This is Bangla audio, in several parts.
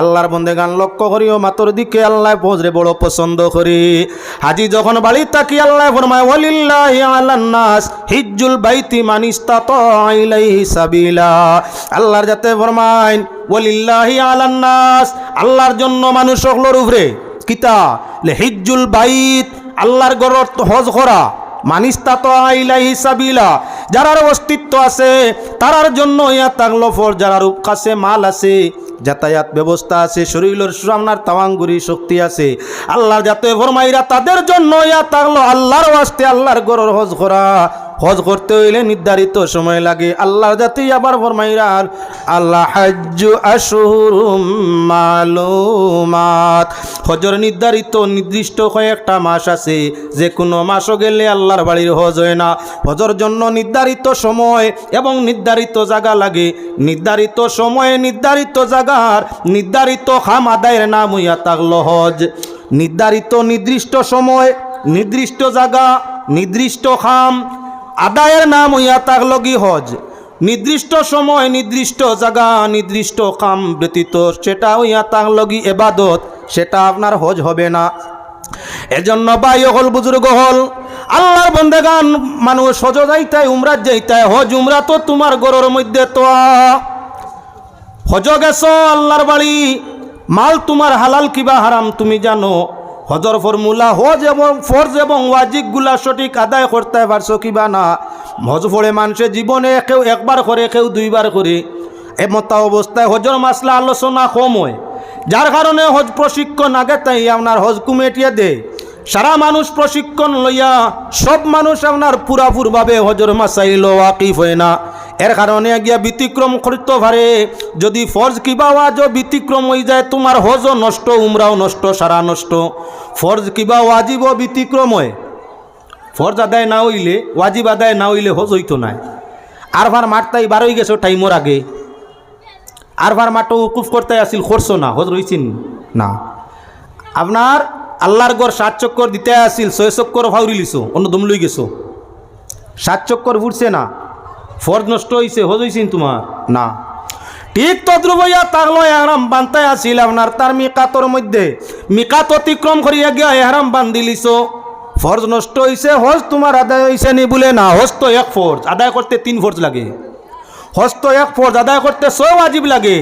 আল্লাহর বন্দে গান লক্ষ্য করি ও মাতর দিকে আল্লাহ পৌঁছরে বড় পছন্দ করি। হাজি যখন বাড়ি তাকি আল্লাহ ফরমায়, ওয়ালিল্লাহি আলান নাস, হিজ্জুল বাইতি মান ইস্তাতা ইলাইহি সাবিলা। আল্লাহর যাতে ফরমায়, ওয়ালিল্লাহি নাস, আল্লাহর জন্য মানুষ সকলের উপরে, কিতা? হিজ্জুল বাইত, আল্লাহর গরর হজ করা। মানিস্তাত আইলাই সাবিলা, যারার অস্তিত্ব আছে, তারার জন্য ইয়া তাগলো ফর, যারার কাছে মাল আছে, যাতায়াত ব্যবস্থা আছে, শরীরের সুরামনার তাওয়াঙ্গুরি শক্তি আছে, আল্লাহর যাতে ফরমাইরা তাদের জন্য ইয়া তাগলো আল্লাহর ওয়াস্তে, আল্লাহর গরর হজ করা। হজ করতে হইলে নির্ধারিত সময় লাগে। আল্লাহ জাতি আবার ফরমাইরার আল্লাহ হাজ্জু আশুরুম মালুমাত। হজর নির্ধারিত নির্দিষ্ট কয়েকটা মাস আছে। যে কোনো মাসও গেলে আল্লাহর বাড়ির হজ হয় না। হজর জন্য নির্ধারিত সময় এবং নির্ধারিত জায়গা লাগে। নির্ধারিত সময়ে নির্ধারিত জায়গার নির্ধারিত খাম আদায়ের নাম হইয়া থাকল হজ। নির্ধারিত নির্দিষ্ট সময়, নির্দিষ্ট জায়গা নির্দিষ্ট খাম আদায়ের নাম হইয়া কি হজ। নির্দিষ্ট সময়, নির্দিষ্ট জায়গা নির্দিষ্ট কাম ব্যতীত সেটা হইয়া কি এবাদত, সেটা আপনার হজ হবে না। এজন্য বাই হল বুজুর্গ হল, আল্লাহর বন্দেগান মানুষ হজ যাইতায় উমরাত যাইতায়, হজ উমরা তো তোমার গরুর মধ্যে তো। হজ গেছ আল্লাহর বাড়ি, মাল তোমার হালাল কিবা হারাম তুমি জানো। হজর ফর্মুলা হজ এবং ফরজ এবং ওয়াজিবগুলা সঠিক আদায় করতে পারছ কিবা না? হজ পড়ে মানুষের জীবনে কেউ একবার করে, কেউ দুইবার করে। এমতা অবস্থায় হজর মাসলা আলোচনা কম হয়। যার কারণে হজ প্রশিক্ষণ আগে তাই আপনার হজ কুমেটিয়ে দে। সারা মানুষ প্রশিক্ষণ লইয়া সব মানুষ আপনার পুরাপুরভাবে হজর মাসাইল ওয়াকিফ হয় না। এর কারণে গিয়া ব্যতিক্রম করতে পারে। যদি ফর্জ কিবা ওয়াজ ব্যতিক্রম হয়ে যায়, তোমার হজও নষ্ট, উমরাও নষ্ট, সারা নষ্ট। ফর্জ কিবা ওয়াজিব ব্যতিক্রম হয়। ফর্জ আদায় না হইলে, ওয়াজিব আদায় না হইলে হজ হইতো নাই আর ভার মারতাই বারোই গেছো টাইমর আগে। আর ভার মাঠও উকুফ করতে আসিল, করছ না, হজ রইছিন না। আপনার আল্লাহর গড় সাত চক্কর দিতে আসিল, ছয় চক্কর ভাউরি লিছো, অন্য দম লই গেছো। সাত চক্কর ফুটছে না। ফর্জ নষ্ট হয়েছে হজ হয়েছিন তোমার? না। ঠিক তদ্রুপ হইয়া তাগলো এহরাম বান্তায় আসিল আপনার তার মিকাতর মধ্যে। মিকাত অতিক্রম করিয়া গিয়া এহরাম বান্ধি লিছো ফর্জ নষ্ট হয়েছে হজ তোমার আদায় হয়েছে নি বলে না হজ তো এক ফর্জ আদায় করতে তিন ফর্জ লাগে। হজ তো এক ফর্জ আদায় করতে ছয় ওয়াজিব লাগে।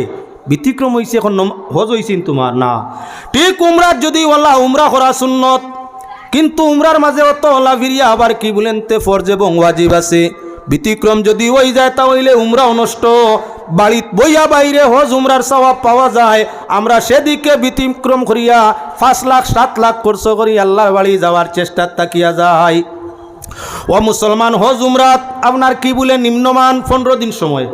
ব্যতিক্রম হয়েছে এখন হজ হয়েছিন তোমার? না। ঠিক উমরার যদি ওলা উমরা করা সুন্নত কিন্তু উমরার মাঝে অত ওলা ফিরিয়া আবার কি বলেন তে ফর্জ এবং ওয়াজিব আছে। ব্যতিক্রম যদি ওই যায় তা হইলে উমরাও নষ্ট বাড়িত বইয়া বাইরে হজ উমরার সওয়াব পাওয়া যায়। আমরা সেদিকে ব্যতিক্রম করিয়া পাঁচ লাখ, সাত লাখ খরচ করি আল্লাহর বাড়ি যাওয়ার চেষ্টা তাকিয়া যায়। ও মুসলমান, হজ উমরাত আপনার কি বলে নিম্নমান পনেরো দিন সময়?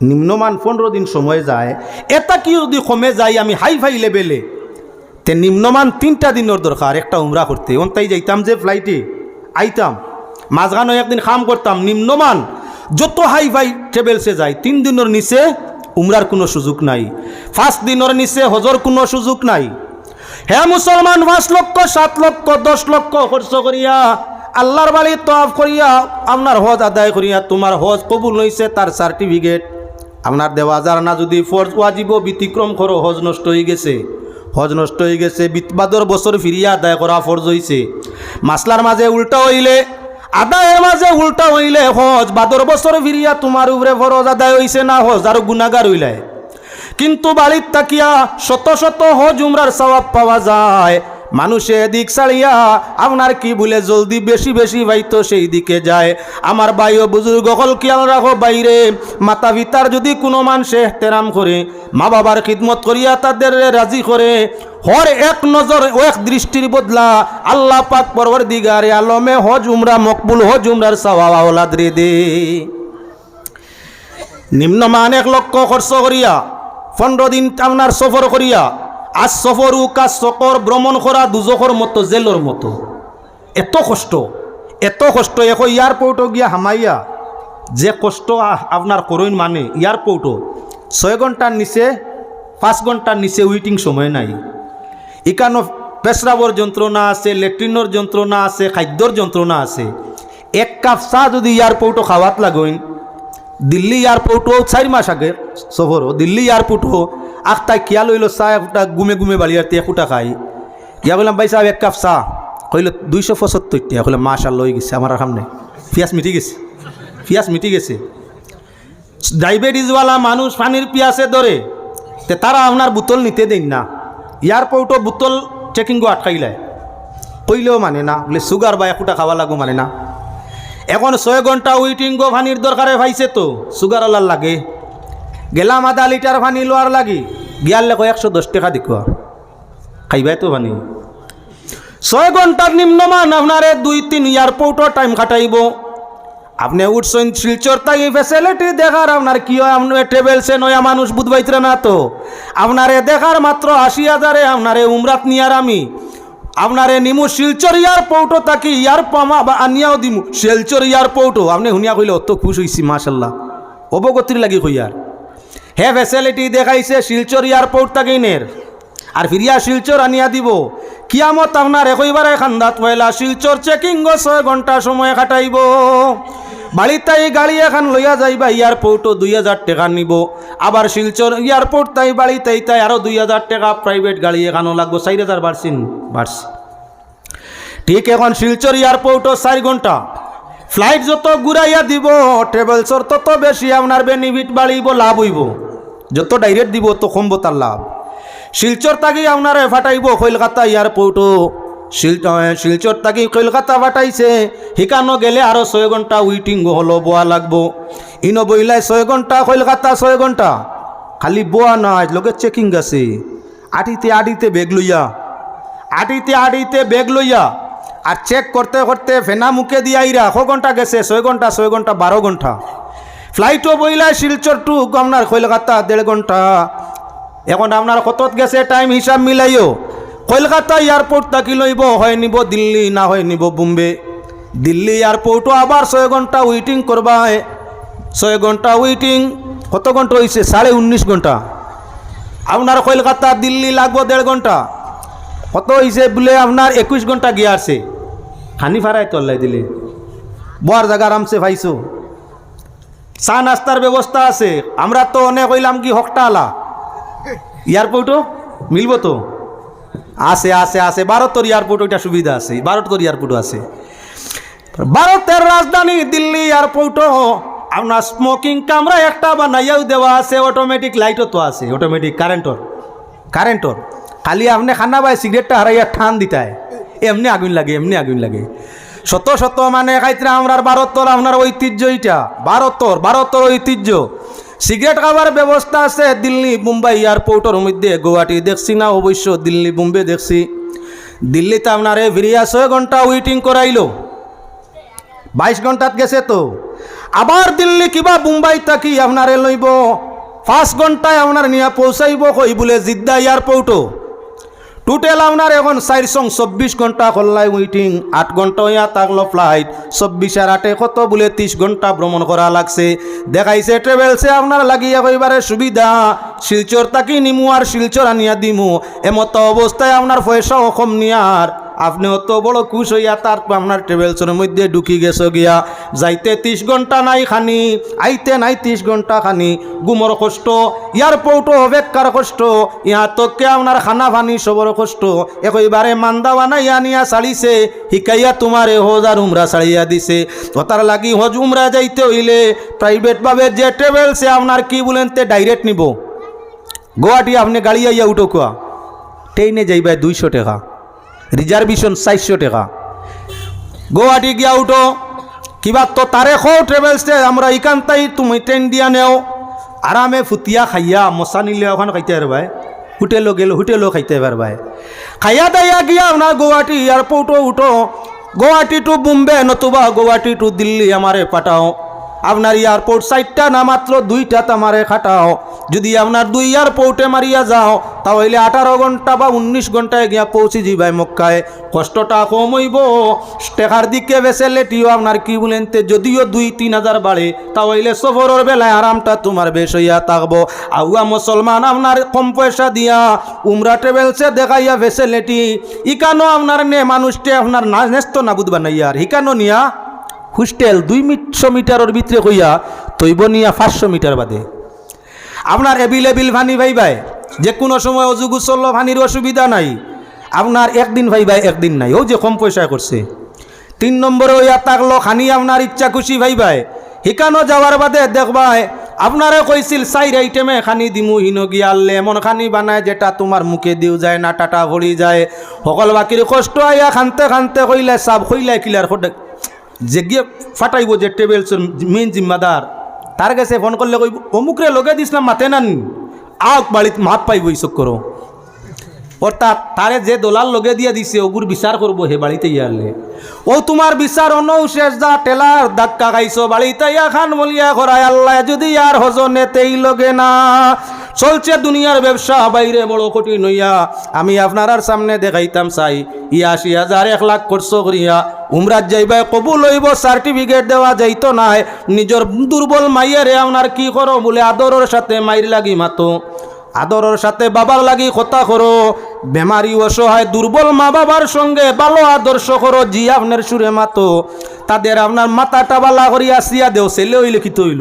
নিম্নমান পনেরো দিন সময় যায়। এটা কি যদি কমে যায় আমি হাই ফাই লেভেলে তে নিম্নমান তিনটা দিনের দরকার, একটা উমরা করতে। তাই যাইতাম যে ফ্লাইটে আইতাম। মাঝখানে একদিন খাম করতাম, নিম্নমান যত হাই ফাই ট্রেভেলসে যায় তিন দিনের নিচে উমরার কোনো সুযোগ নাই। ফার্স্ট দিনের নিচে হজর কোনো সুযোগ নাই। হে মুসলমান, পাঁচ লক্ষ, সাত লক্ষ, দশ লক্ষ খরচ করিয়া, আল্লাহর বাড়ি তফ করিয়া, আপনার হজ আদায় করিয়া, তোমার হজ কবুল হয়েছে তার সার্টিফিকেট। আপনার দেওয়া যার না যদি ফরজ, ওয়াজিব ব্যতিক্রম করো, হজ নষ্ট হয়ে গেছে। হজ নষ্ট হয়ে গেছে বিতবাদর বছর ফিরিয়া আদায় করা ফরজ হয়েছে মাসলার মাঝে উল্টা হইলে আদায়ের মাঝে উল্টা হইলে হজ, বাদর বছর ফিরিয়া তোমার উপরে ফরজ আদায় হইছে না হজ, আর গুণাগার হইলে। কিন্তু বাড়ির তাকিয়া শত শত হজ উমরার সবাব পাওয়া যায়। মানুষে এদিক ছাড়িয়া আপনার কি বলে জলদি বেশি বেশি বাইতো সেই দিকে যায়। আমার ভাই ও বুজুর্গ, হল খেয়াল রাখো বাইরে। মাতা পিতার যদি কোনো মানুষে তেরাম করে, মা বাবার খিদমত করিয়া তাদের রাজি করে, হর এক নজর এক দৃষ্টির বদলা আল্লাহ পাক পরবর দিগারে আলমে হজ উমরা, মকবুল হজ উমরার সওয়াব আওলাদ দে। নিম্নমান এক লক্ষ খরচ করিয়া, পনেরো দিন আপনার সফর করিয়া আজ সফরু কাজ চকর ভ্রমণ করা দুজকর মতো জেলর মতো। এত কষ্ট এত কষ্ট। এখন এয়ারপোর্টও গিয়া হামাইয়া, যে কষ্ট আপনার করইন মানে। এয়ারপোর্টও ছয় ঘণ্টার নিচে, পাঁচ ঘণ্টার নিচে ওয়েটিং সময় নাই। ইকানো পেশরাবর যন্ত্রণা আছে লেট্রিনের যন্ত্রণা আছে খাদ্যর যন্ত্রণা আছে। এক কাপ চাহ যদি এয়ারপোর্টও খাওয়াত লাগইন দিল্লী এয়ারপোর্টও চারি মাস আগে সফরও দিল্লী এয়ারপোর্টও আখতাই কিয়া লইল চাহ একটা গুমে গুমে বাড়ি আর একুটা খাই কিয়া বললাম ভাই সাহেব এক কাপ চাহ। কইল, দুইশো পঁচাত্তর টিয়া। কইলাম মাশাল লই গেছে আমার সামনে। পিয়াজ মিটি গেছে। পিয়াজ মিটি গেছে। ডায়াবেটিসওয়ালা মানুষ পানির পিয়াসে ধরে তে তারা আপনার বোতল নিতে দেন না। এয়ারপোর্টও বোতল চেকিংও আটকাইলায় কইলেও মানে না, বলে সুগার বা একুটা খাওয়া লাগো মানে না। এখন ছয় ঘণ্টা ওয়েটিং গো পানির দরকারে পাইছে তো সুগার আলার লাগে। গেলাম আধা লিটার পানি লোয়ার লাগি গিয়ার লেখো একশো দশ টাকা দেখুয়া খাইবাই তো পানি ছয় ঘণ্টার নিম্নমান আপনারে দুই, তিন এয়ারপোর্টও টাইম খাটাইব। আপনি উঠছেন শিলচর তাই ফেসিলিটি দেখার আপনার কি হয় আপনার ট্রেভেলসে নয়া মানুষ বুধবাইত্রে না তো আপনারে দেখার মাত্র আশি হাজারে আপনারে উমরাত নিয়ার আমি। আপনারে নিমু শিলচর এয়ারপোর্টও তাকে, ইয়ার পামা বা আনিয়াও দিমু। শিলচর এয়ারপোর্টও আপনি শুনিয়া কইলে অত খুশ হইছি, মাশাল্লাহ। অবগতির লাগি কইয়ার হে ফেসিলিটি দেখাইছে শিলচর এয়ারপোর্ট তাকিনের। আর ফিরিয়া শিলচর আনিয়া দিব। কিয়ামত আপনার একইবারে খান্দাত পয়লা শিলচর চেকিং ছয় ঘণ্টা সময় খাটাইব। বাড়িতে গাড়ি এখন লইয়া যাইবা এয়ারপোর্টও দুই হাজার টাকা নিব। আবার শিলচর এয়ারপোর্ট তাই বাড়িতে, তাই আরও দুই হাজার টাকা প্রাইভেট গাড়ি এখানও লাগবো, চার হাজার বাড়ছেন, বাড়ছে। ঠিক এখন শিলচর এয়ারপোর্টও চার ঘণ্টা। ফ্লাইট যত ঘুরাইয়া দিব ট্রেভেলসর তত বেশি আপনার বেনিফিট বাড়িব, লাভ হইব। যত ডাইরেক্ট দিব তো কমব তার লাভ। শিলচর তাকি আপনারে ফাটাইব, কলকাতা এয়ারপোর্টও শিলচর তাকি কলকাতা ফাটাইছে শিকানো গেলে আরও ছয় ঘণ্টা উইটিং হলো, বোয়া লাগবো। ইনো বইলাই ছয় ঘণ্টা, কলকাতা ছয় ঘণ্টা। খালি বোয়া নাই লোকে চেকিং আছে। আটিতে আটিতে বেগ লইয়া। আটিতে আটিতে বেগ লইয়া। আর চেক করতে করতে ফেনা মুখে দিয়ে আইরা ক ঘণ্টা গেছে? ছয় ঘণ্টা ছয় ঘণ্টা, বারো ঘণ্টা। ফ্লাইটও বইলা শিলচর টু আপনার কলকাতা দেড় ঘণ্টা। এখন আপনার কতত গেছে? টাইম হিসাব মিলাইও। কলকাতা এয়ারপোর্ট তাকি লইব, হয় নিব দিল্লি, না হয় নিব বোম্বে। দিল্লি এয়ারপোর্টও আবার ছয় ঘণ্টা ওয়েটিং করবা হয় ছয় ঘণ্টা ওয়েটিং কত ঘণ্টা হয়েছে সাড়ে উনিশ ঘণ্টা আপনার কলকাতা, দিল্লি লাগবো দেড় ঘণ্টা কত হয়েছে বলে আপনার একুশ ঘণ্টা গিয়ে আসছে খানি ফারাই তল্লাই দিলে। বর জায়গা আরামসে পাইছো। চা নাস্তার ব্যবস্থা আছে। আমরা তো অনেক হইলাম কি হকটা আলা এয়ারপোর্টও মিলব তো? আছে আছে আছে। ভারতের এয়ারপোর্ট ওইটা সুবিধা আছে। ভারতের এয়ারপোর্টও আছে। ভারতের রাজধানী দিল্লি এয়ারপোর্টও আপনার স্মোকিং কামরা একটা বানাইয়াও দেওয়া আছে। অটোমেটিক লাইটও তো আছে। অটোমেটিক কারেন্টর কারেন্টর খালি আপনি খানা পাই সিগারেটটা হারাইয়া ঠান দিতায়। এমনি আগুন লাগে, এমনি আগুন লাগে। শত শত মানে খাইতে আমরা ভারতর আপনার ঐতিহ্য এইটা। ভারতর ভারতর ঐতিহ্য। সিগারেট খাবার ব্যবস্থা আছে দিল্লি, মুম্বাই এয়ারপোর্টের মধ্যে, গুয়াহাটি দেখছি না, অবশ্য দিল্লি বোম্বে দেখছি। দিল্লিতে আপনার এ ভিরিয়া ছয় ঘণ্টা ওয়েটিং করাইল। বাইশ ঘন্টাত গেছে তো। আবার দিল্লি কিবা মুম্বাই থাকি আপনারে লইব। পাঁচ ঘন্টায় আপনার নিয়ে পৌঁছাইব কই বলে জিদ্দা এয়ারপোর্টও। টোটাল আপনার এখন চারশো চব্বিশ ঘণ্টা খোল্লাই ওয়েটিং আট ঘণ্টা ইয়া থাকল ফ্লাইট চব্বিশ আর আটে কত বলে ত্রিশ ঘণ্টা ভ্রমণ করা লাগছে। দেখাইছে ট্রেভেলসে আপনার লাগিয়া কইবারে সুবিধা। শিলচর তাকি নিমু আর শিলচর আনিয়া দিমু। এমতো অবস্থায় আপনার পয়সাও কম নিয়ার। আপনি অত বড় খুশ হইয়া তার আপনার ট্রেভেলসের মধ্যে ঢুকি গেছো গিয়া, যাইতে ত্রিশ ঘণ্টা নাই খানি, আইতে নাই ত্রিশ ঘণ্টা খানি, গুমর কষ্ট ইয়ার এয়ারপোর্টও বেকার কষ্ট, ইহা তোকে আপনার খানা ফানি সবর কষ্ট, একইবারে মান্দা বানাই আনিয়া ছাড়িছে শিকাইয়া তোমারে হজ আর উমরা ছাড়িয়া দিছে। ওতার লাগি হজ উমরা যাইতে হইলে প্রাইভেটভাবে যে ট্রেভেলসে আপনার কি বলেন তে ডাইরেক্ট নিব। গুয়াহাটি আপনি গাড়ি আইয়া উঠো কুয়া। ট্রেনে যাইবা দুইশো টাকা। রিজার্ভেশন চারশো টাকা। গুয়াহাটি গিয়া উঠো। কিবা তো তারে খো ট্রেভেলসে আমরা ইকান তাই তুমি ট্রেন দিয়া নেও। আরামে ফুটিয়া খাইয়া মশা নিলে ওখানে খাইতে পারবাই হোটেলও গেল, হোটেলও খাইতে পারবাই খাইয়া দাইয়া গিয়া আপনার গুয়াহাটি এয়ারপোর্টও উঠো। গুয়াহাটি টু বোম্বে নতুবা গুয়াহাটি টু দিল্লি আমারে পাঠাও আপনার এয়ারপোর্ট সাইডটা না মাত্র দুইটা তামারে খাটাও। যদি আপনার দুই এয়ারপোর্টে মারিয়া যাও, তাহলে আঠারো ঘণ্টা বা উনিশ ঘন্টায় গিয়া পৌঁছে যাবাই মক্কায়। কষ্টটা কম হইব। টেকার দিকে বেছে লেটিও আপনার কি বলেন যদিও দুই তিন হাজার বাড়ে, তাহলে সফরের বেলায় আরামটা তোমার বেশ হইয়া থাকব। আউয়া মুসলমান আপনার কম পয়সা দিয়া উমরা ট্রেভেলসে দেখাইয়া ফেসিলিটি ইকানো আপনার নে মানুষটি আপনার নেস্ত না বুধবা নাই আর ইকানো নিয়া হোস্টেল দুই মিটশো মিটারের ভিতরে কইয়া তৈব নিয়া পাঁচশো মিটার বাদে। আপনার এবিলেবিল ভানি ভাই ভাই যে কোনো সময় অজুগু চল্ল ভানির অসুবিধা নাই। আপনার একদিন ভাই ভাই, একদিন নাই। ও যে কম পয়সা করছে। তিন নম্বরে ওইয়া তাকলো খানি আপনার ইচ্ছা খুশি ভাই ভাই। হিকানো যাওয়ার বাদে দেখবাই আপনারে কইছিল, চাইর আইটেমে খানি দিমু হিনো গিয়ালে এমন খানি বানায় যেটা তোমার মুখে দিও যায় না, টাটা ভরি যায়। সকল বাকির কষ্ট আইয়া খানতে খানতে কইলে সাব কইলে কিলার যে গিয়ে ফাটাইব যে টেবিলসের মেন জিম্মাদার, তার কাছে ফোন করলে কইব, অমুকরে লগে দিছিলাম, মাতে নান আওক বাড়িত মাপ পাইব ইসব করো অর্থাৎ তারে যে দোলার লগে দিয়ে দিছে, ওগুর বিচার করব হে বাড়িতে ইয়ারলে ও তোমার বিচার অনৌ শেষ যা টেলার ধাক্কা খাইছো, বাড়িতে ইয়া খান বলিয়া করায় আল্লাহ যদি আর হজনে তেই লগে না। চলছে দুনিয়ার ব্যবসা, বাইরে বড় কঠিন হইয়া। আমি আপনার সামনে দেখাইতাম চাই। ইয়াশি হাজার এক লাখ করছ করিয়া, উমরাত যাইবা কবুল হইব, সার্টিফিকেট দেওয়া যাইতো নাই। নিজের দুর্বল মাইয়ারে আপনার কি করো বলে আদরের সাথে মাইর লাগি মাতো। আদরের সাথে বাবার লাগি কথা করো। বেমারি অসহায়, দুর্বল মা বাবার সঙ্গে ভালো আদর্শ করো, জি আপনার সুরে মাতো। তাদের আপনার মাথাটা বালা করিয়া আসিয়া দেও ছেলে হইলে। কি তৈল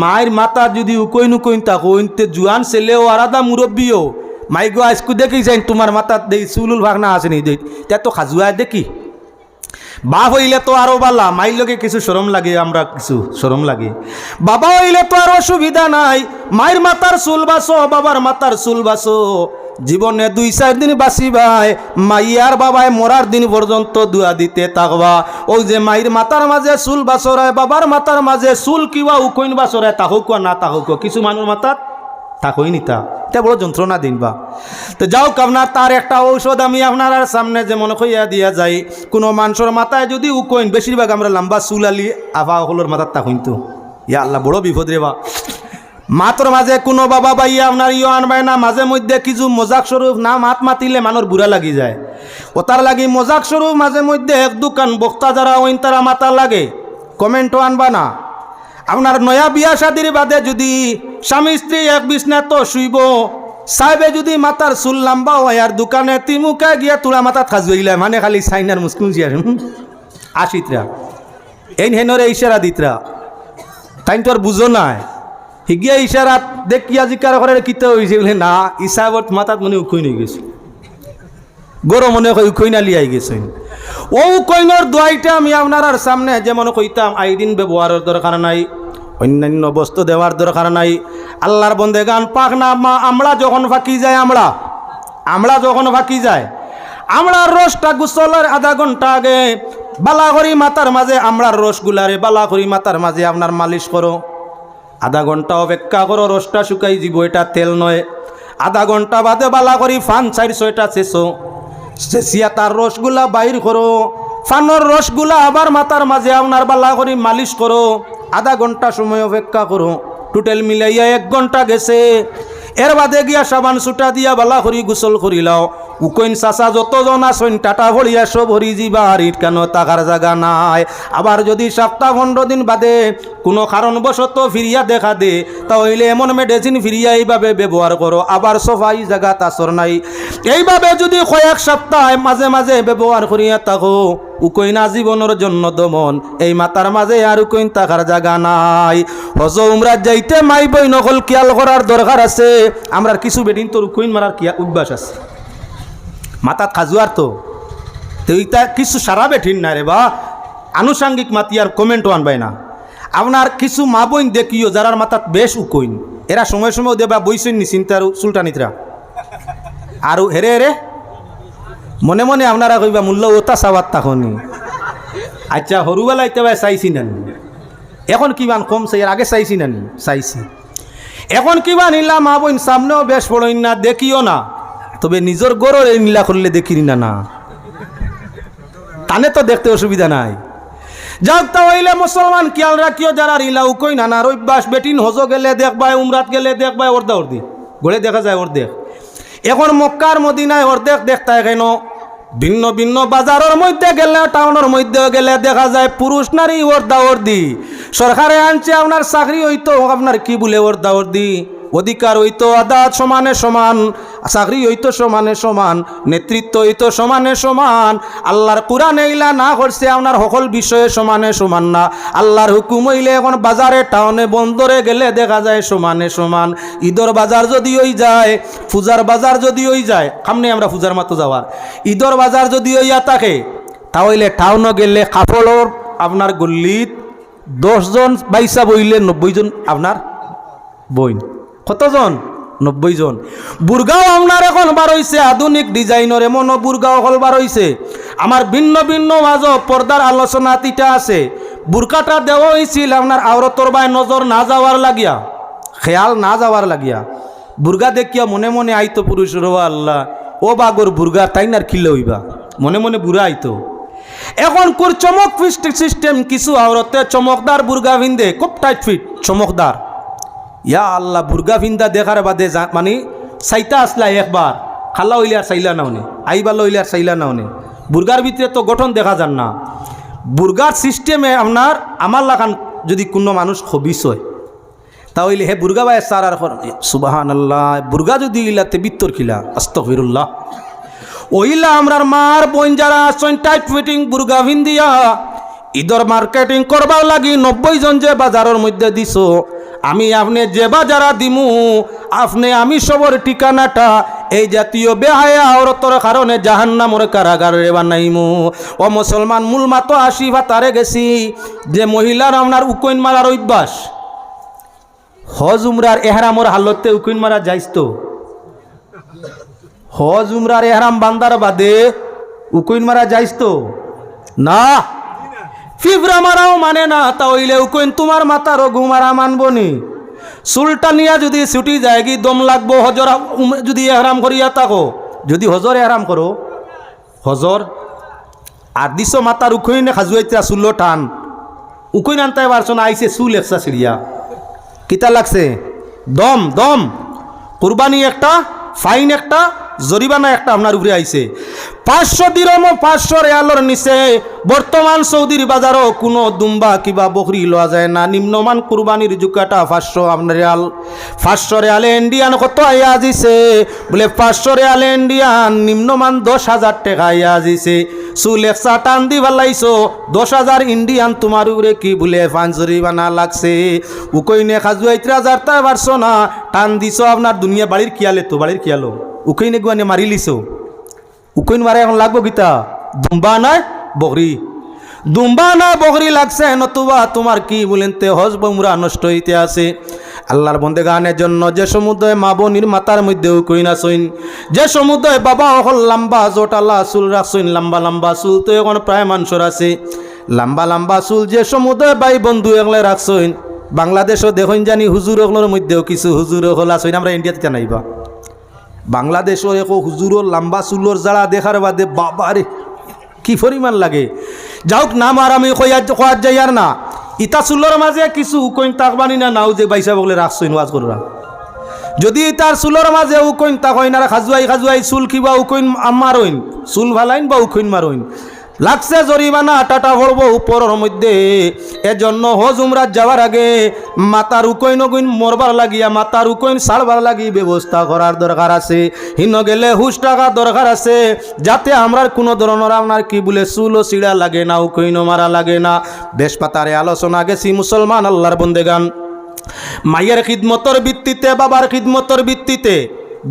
মায়ের মাথা যদি উকইন উকইন থাকো ইনতে জুয়ান ছেলেও আলাদা মুরব্বীও। মাই গো আজকু দেখি যাই তোমার মাথাত দেই চুলুল ভাগনা আছে নি দেই। তা তো খাজুয়া দেখি। বাপ হইলে তো আরও বালা, মাইর লগে কিছু সরম লাগে, আমরা কিছু সরম লাগে। বাবা হইলে তো আর অসুবিধা নাই মায়ের মাতার চুল বাসো, বাবার মাতার চুল বাসো। জীবনে দুই, চার দিন বাঁচিবাই, মাইয়ার বাবায় মরার দিন পর্যন্ত দুয়া দিতে থাকবা ওই যে মায়ের মাতার মাঝে চুল বাসরায়, বাবার মাতার মাঝে চুল কিবা উকইন বাসরায়, তাহক না তাহক, কিছু মানুষ মাতাত তাকই নিতা। এটা বড় যন্ত্রণা দিন বা। তো যাও আপনার তার একটা ঔষধ আমি আপনার সামনে যেমন কইয়া দিয়া যাই। কোনো মানুষের মাথায় যদি উকইন, বেশিরভাগ আমরা লম্বা চুল আলি আভা হলোর মাথার তাকইন তো। ইয়া আল্লাহ, বড় বিপদ রে বা। মাতর মাঝে কোনো বাবা বাইয়া আপনার ইয়ে আনবাই না, মাঝে মধ্যে কিছু মজাক স্বরূপ না মাত মাতিলে মানুষ বুড়া লাগি যায়। ও তার লাগি মজাক স্বরূপ, মাঝে মধ্যে এক দোকান বক্তা যারা ওইন তারা মাতার লাগে। কমেন্টও আনবা না। আপনার নয়া বিয়া শাদির বাদে যদি স্বামী স্ত্রী এক বিছনা তো শুইব, সাহেবে যদি মাতার চুল লাম্বা হয় দোকানে তিমুকা গিয়া তোলা মাথাত খাজুইলা মানে খালি সাইনার মুসকুন জিয়ার আশিতরা এই হেনরে ইশারা দিতরা তাই তো আর বুঝো নাই। হিগিয়া ইশারাত দেখিয়া জিকার করে কিতে হয়েছে বলে, না ইসাবত মাথাত মনে উখই নিয়ে গেছে। গরম মনে হয় উখই না লিয়াই গেছে। ও কইনর দোয়াইটা আমি আপনার সামনে যেমন কইতাম আইডিন ব্যবহারের দরকার নাই। অন্যান্য বস্তু দেওয়ার দরকার নাই। আল্লাহর বন্দে গান পাক না, মা, আমরা যখন ফাঁকি যায় আমরা। আমরা যখন ফাঁকি যায় আমরার রসটা গুসলের আধা ঘণ্টা আগে বালাঘরি মাতার মাঝে আমরার রসগুলারে বালাঘরি মাতার মাঝে আপনার মালিশ করো। আধা ঘণ্টা অপেক্ষা করো, রসটা শুকাই যাব এটা তেল নয়। আধা ঘণ্টা বাদে বালা করি ফান চার ছয়টা শেষো। শেষিয়া তার রসগুলা বাইর করো। ফানোর রসগুলা আবার মাথার মাঝে আপনার বালা করি মালিশ করো। আধা ঘণ্টা সময় অপেক্ষা করো। টোটাল মিলাইয়া এক ঘণ্টা গেছে। এর বাদে গিয়া সাবান সুটা দিয়া বালা করি গোসল করি লাও। উকইন চাচা যতজন আসইন টাটা ভরিয়া সব হরি যাবা হারিত কেন টাকার জায়গা নাই। আবার যদি সপ্তাহ পনেরো দিন বাদে কোনো কারণবশত ফিরিয়া দেখা দে, তাহলে এমন মেডিসিন ফিরিয়া এইভাবে ব্যবহার করো। আবার সফাই জায়গা তাসর নাই। এইভাবে যদি কয়েক সপ্তাহ মাঝে মাঝে ব্যবহার করিয়া থাকো। উকইন আজীবনের জন্য দমন। এই মাতার মাঝে আর উকইন থাকার জায়গা নাই। হজ উমরাত যাইতে মাই বই নকল খেয়াল করার দরকার আছে। আমরা কিছু বেদিন তোর উকইন মারার কিয়া অভ্যাস আছে? মাথাত খাজুয়ার তো। তো ইটা কিছু সারা বেঠিন না রে বা। আনুষাঙ্গিক মাতিয়ার কমেন্টও আনবাই না। আপনার কিছু মা বইন দেখিও যারার মাথাত বেশ উকইন। এরা সময় সময় দেবা বইসইন নি চিন্তার সুলটানিতরা আর হেরে হেরে মনে মনে আপনারা কইবা মূল্য ওতা চাওয়ার তাহনি। আচ্ছা সৰুবেলাই তেবাই চাইছি না নি? এখন কিমান কমছে এর আগে চাইছি না নি? চাইছি। এখন কিবা নিলা মা বোন সামনেও বেশ পড়ই না, দেখিও না। তবে নিজের গরর এই নীলা করলে দেখি না না। তানে তো দেখতে অসুবিধা নাই। যাক তা হইলে মুসলমান খেয়াল রাখিও যারা রিলাউ কই নানার রবিবাস বেটিন হজ গেলে দেখবাই উমরাত গেলে দেখবাই অর্ধা অর্ধি গড়ে দেখা যায় অর্ধেক এখন মক্কার মদিনায় অর্ধেক দেখতে কেন ভিন্ন ভিন্ন বাজারের মধ্যে গেলে, টাউনের মধ্যে গেলে দেখা যায় পুরুষ নারী অর্ধা দি সরকারে আনছে, আপনার চাকরি হইতো, আপনার কি বলে ওর অর্ধা দি অধিকার হইতো, আদাত সমানে সমান। চাকরি হইতো সমানে সমান, নেতৃত্ব হইতো সমানে সমান। আল্লাহর কোরআন এইলা না করছে, আপনার সকল বিষয়ে সমানে সমান না। আল্লাহর হুকুম হইলে এখন বাজারে, টাউনে, বন্দরে গেলে দেখা যায় সমানে সমান। ঈদর বাজার যদি হই যায়, পূজার বাজার যদি হই যায়, সামনে আমরা পূজার মতো যাওয়ার। ঈদর বাজার যদি হইয়া থাকে, তাহলে টাউনে গেলে কাপড়র আপনার গল্লিত দশজন বাইসা বইলে নব্বই জন আপনার বইন। কতজন? নব্বই জন। বুর্গাও আপনার এখন বার হইছে আধুনিক ডিজাইনের, এমনও বুর্গাও হল বার হইছে। আমার ভিন্ন ভিন্ন মাঝ পর্দার আলোচনা তিটা আছে। বুরকাটা দেওয়া হয়েছিল আপনার আওরতর বাই নজর না যাওয়ার লাগিয়া। খেয়াল না যাওয়ার লাগিয়া। বুর্গা দেখিয়া মনে মনে আইতো পুরুষ রোয়া আল্লাহ, ও বাগর বুর্গা তাই না খিলে হইবা? মনে মনে বুড়া আইতো। এখন কোর চমক সিস্টেম কিছু আওরতে চমকদার বুর্গা ভিন্দে, খুব টাইট ফিট চমকদার। ইয়া আল্লাহ, বুর্গা ভিন্দা দেখার বাদে মানে চাইতা আসলা একবার খাল্লা হইলে আর চাইলা নাওনে আইবাল হইলে আর চাইলা নাওনে বুর্গার ভিতরে তো গঠন দেখা যান না। বুর্গার সিস্টেমে আপনার আমার লাগান যদি কোনো মানুষ খবিস হয়, তাহলে হে বুর্গা বাই সার আর সুবাহান আল্লাহ বুর্গা যদি ইলাতে বিত্তর খিলা আস্তফিরুল্লাহ ওইলা আমরার মার বোন যারা আসছেন টাইট ফিটিং বুর্গা ভিন্দিয়া, ঈদর মার্কেটিং করবার লাগি, নব্বই জন যে বাজারের মধ্যে দিছ আমি আপনি যে বাজারা দিমু, আপনি আমি সবর ঠিকানাটা, এই জাতীয় বেহায়া অরতর কারণে জাহান্নামর কারাগারে বানাইমু। ও মুসলমান মূল মাতো আসি ভাতারে গেছি, যে মহিলার আপনার উকইন মারার অভ্যাস। হজ উমরার এহরামর হালতে উকইন মারা যাইস তো। হজ উমরার এহরাম বান্দার বাদে উকইন মারা যাইস তো। না। ফিবরা মারাও মানে না তাইলে উকইন তোমার মাতারও ঘুমারা মানবনি চুলটা নিয়া যদি ছুটি যায়, কি দম লাগবো? হজর যদি এহরাম করিয়া থাকো, যদি হজর এহরাম করো, হজর আর দিছ মাতার উকইনে খাজুয়াইতরা চুল টান। উকইন আনতে পারছ না আইসে চুল একসা সিঁড়িয়া কিতা লাগছে? দম দম। কুরবানি একটা, ফাইন একটা, জরিমানা একটা আপনার উপরে আইছে। পাঁচশো দিরম পাঁচশো রেয়ালর নিচে বর্তমান সৌদির বাজারও কোনো দুম্বা কিবা বকরি লওয়া যায় না। নিম্নমান কুরবানির জুকাটা পাঁচশো আপনার রেয়াল। পাঁচশো রেয়ালে ইন্ডিয়ান কত আইয়া দিছে বলে পাঁচশো রেয়ালে ইন্ডিয়ান, নিম্নমান দশ হাজার টাকা আইয়া দিছে চুল টান দি ভালাইছো দশ হাজার ইন্ডিয়ান তোমার উপরে কি বলে ফান জরিমানা লাগছে? উকইনে খাজুয়াইত্রা হাজার তাই পারছ না? টান দিছো আপনার দুনিয়া বাড়ির কিয়ালে তো, বাড়ির কিয়ালো উকইনে গুয়ানে মারি লিছো উকইন মারে এখন লাগবো গীতা? দুম্বা নয় বকরি দুম্বা না বকরি লাগছে, নতুবা তোমার কি বলেন তে হজ বমরা নষ্ট হইতে আছে। আল্লাহর বন্দে গানের জন্য যে সমুদ্রে মা বোনির মাতার মধ্যে উকইন আসইন যে সমুদ্রে বাবা অকল লম্বা জোটালা চুল রাখছইন লম্বা লম্বা চুল তো এখন প্রায় মানুষের আছে। লম্বা লম্বা চুল যে সমুদ্রে বাই বন্ধু এগুলো রাখছইন বাংলাদেশও দেখুন জানি হুজুর ওগুলোর মধ্যেও কিছু হুজুর হল আসইন আমরা ইন্ডিয়াতে জানাইবা বাংলাদেশও এক হুজুরর লম্বা চুলোর জ্বালা দেখার বাদে বাবারে কি পরিমাণ লাগে। যাওক, নাম আর আমি কয়ার যাই আর না। ইতা চুলোর মাঝে কিছু উকইন তাকবানি না নাও যে বাইসা বলে রাখছইন ওয়াজ কররা যদি তার চুলোর মাঝে উকইন তাক হইন আর খাজুয়াই খাজুয়াই চুল কিবা উকইন মারইন চুল ভালাইন বা উকইন মারইন লাগছে জরিমানা, টাটা ভরবো উপরের মধ্যে। এজন্য হজ উমরাত যাওয়ার আগে মাতার উকইন উকইন মরবার লাগিয়া, মাতার উকইন সারবার লাগি ব্যবস্থা করার দরকার আছে। হিন গেলে হুশ টাকা দরকার আছে, যাতে আমরা কোনো ধরনের আপনার কি বলে চুলও চিড়া লাগে না উকইন মারা লাগে না। বেশ পাতারে আলোচনা গেছি মুসলমান আল্লাহর বন্দেগান। মায়ের খিদমতর ভিত্তিতে, বাবার খিদমতর ভিত্তিতে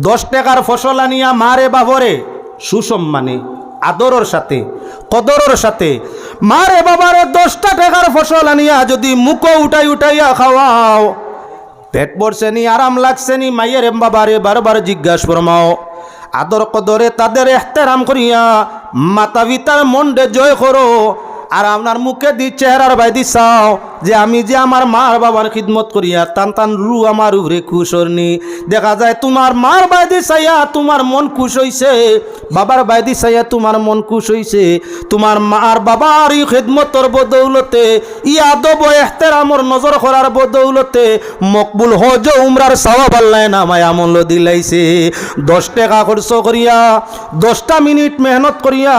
দশ টাকার ফসল আনিয়া মারে বাবরে সুসম্মানে। আদরের সাথে, কদরের সাথে। মারে বাবারে, দশটা টাকার ফসল আনিয়া যদি মুখো উঠাই উঠাইয়া খাওয়াও। পেট পড়ছে নি আরাম লাগছে নি মায়ের বাবারে বারবার জিজ্ঞাসা ফরমাও। আদর কদরে তাদের এহতেরাম করিয়া মাতা পিতার মন্ডে জয় করো, আর আপনার মুখে দি চেহারার বাইদি চাও। যে আমি যে আমার মার বাবার খিদমত করিয়া টান টান রু আমার উপরে খুশ হরনি দেখা যায় তোমার মার বাইদি চাইয়া তোমার মন খুশ হইছে। বাবার বাইদি চাইয়া তোমার মন খুশ হইছে। তোমার মার বাবার এই খেদমতর বদৌলতে, ই আদব এহতেরামর নজর করার বদৌলতে মকবুল হজ উমরার আল্লাহ নামায় আমল দিলাইছে। দশ টাকা খরচ করিয়া, দশটা মিনিট মেহনত করিয়া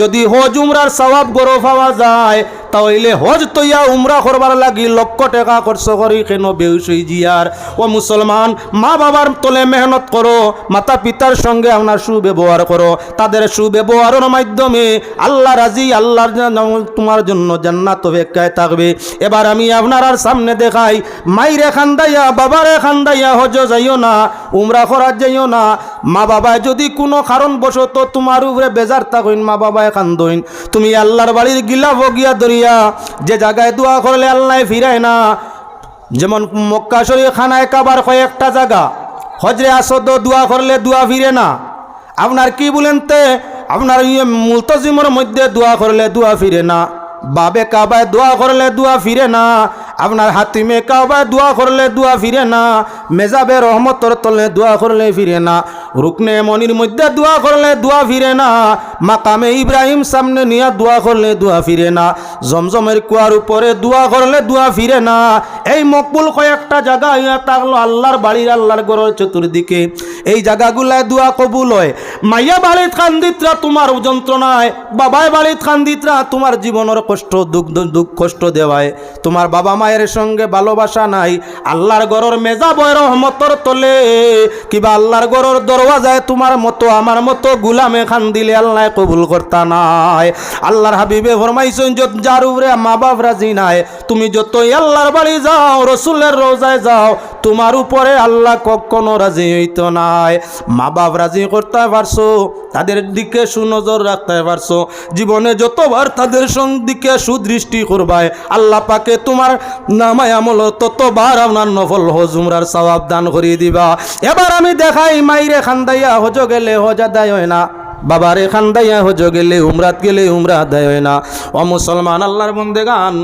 যদি হজ উমরার সওয়াব গরো পাওয়া যায় তাহলে হজ তৈয়া উমরা করবার লাগি লক্ষ টাকা খরচ করি কেন বেউস হই জিয়ার? ও মুসলমান, মা বাবার তলে মেহনত করো, মাতা পিতার সঙ্গে আপনার সুব্যবহার করো। তাদের সুব্যবহারের মাধ্যমে আল্লাহ রাজি, আল্লাহর তোমার জন্য জান্নাত অপেক্ষায় থাকবে। এবার আমি আপনার আর সামনে দেখাই, মাইরে খান্দাইয়া, বাবারে খান্দাইয়া হজ যাইও না, উমরা করার যাইও না মা বাবায় যদি কোনো কারণবশত তোমার উপরে বেজার থাকইন মা বাবায় কান্দইন তুমি আল্লাহর বাড়ির গিলা বগিয়া ধরিয়া যে জায়গায় দোয়া করলে আল্লাহ ফিরায় না। যেমন মক্কা শরীফ খানায় কাবার কয়েকটা জায়গা, হজরে আসদ দোয়া করলে দোয়া ফিরে না। আপনার কি বলেন তে? আপনার ইয়ে মুলতজিমর মধ্যে দোয়া করলে দোয়া ফিরে না। বাবে কাবায় দোয়া করলে দোয়া ফিরে না। আপনার হাতিমে কাবায় দোয়া করলে দোয়া ফিরে না। মেজাবে রহমতর তলে দোয়া করলে ফিরে না। রুকনে মনির মধ্যে দোয়া করলে দোয়া ফিরে না। মাকামে ইব্রাহিম সামনে নিয়ে দোয়া করলে দোয়া ফিরে না। জমজমের কুয়ার উপরে দোয়া করলে দোয়া ফিরে না। এই মকবুল কয়েকটা জায়গা ইয়া থাকল আল্লাহর বাড়ির আল্লাহর গড়ের চতুর্দিকে। এই জায়গাগুলায় দোয়া কবুল হয়। মাইয়া বাড়িত খান্দিতরা তোমার যন্ত্রণায়, বাবায় বাড়িত খান্দিতরা তোমার জীবনের কষ্ট, দুঃখ দুঃখ, কষ্ট দেওয়ায়। তোমার বাবা মায়ের সঙ্গে ভালোবাসা নাই। আল্লাহর গড়র মেজা বয় রহমতর তলে। কিবা আল্লাহর গড়র দরওয়াজায় তোমার মতো, আমার মতো গুলামে খান দিলে আল্লাহ কবুল করতা নাই। আল্লাহর হাবিবে ফরমাইছেন, যত উপরে মা বাপ রাজি নাই, তুমি যতই আল্লাহর বাড়ি যাও, রসুলের রোজায় যাও তোমার উপরে আল্লাহ কখনো রাজি হইতো নাই। মা বাপ রাজি করতে পারছ, তাদের দিকে সুনজর রাখতে পারছ। জীবনে যতবার তাদের দিকে সুদৃষ্টি করবায় আল্লাহ পাকে তোমার নামায় আমল, ততবার আপনার নফল হজুমরার সওয়াব দান করিয়ে দিবা। এবার আমি দেখাই, মাইরে খান্দাইয়া হজ গেলে হজা দেয় হয় না। বাবারে খান্দাইয়া হজ গেলে উমরাত গেলে উমরা দেয় হয় না। ও মুসলমান, আল্লাহর বন্দেগান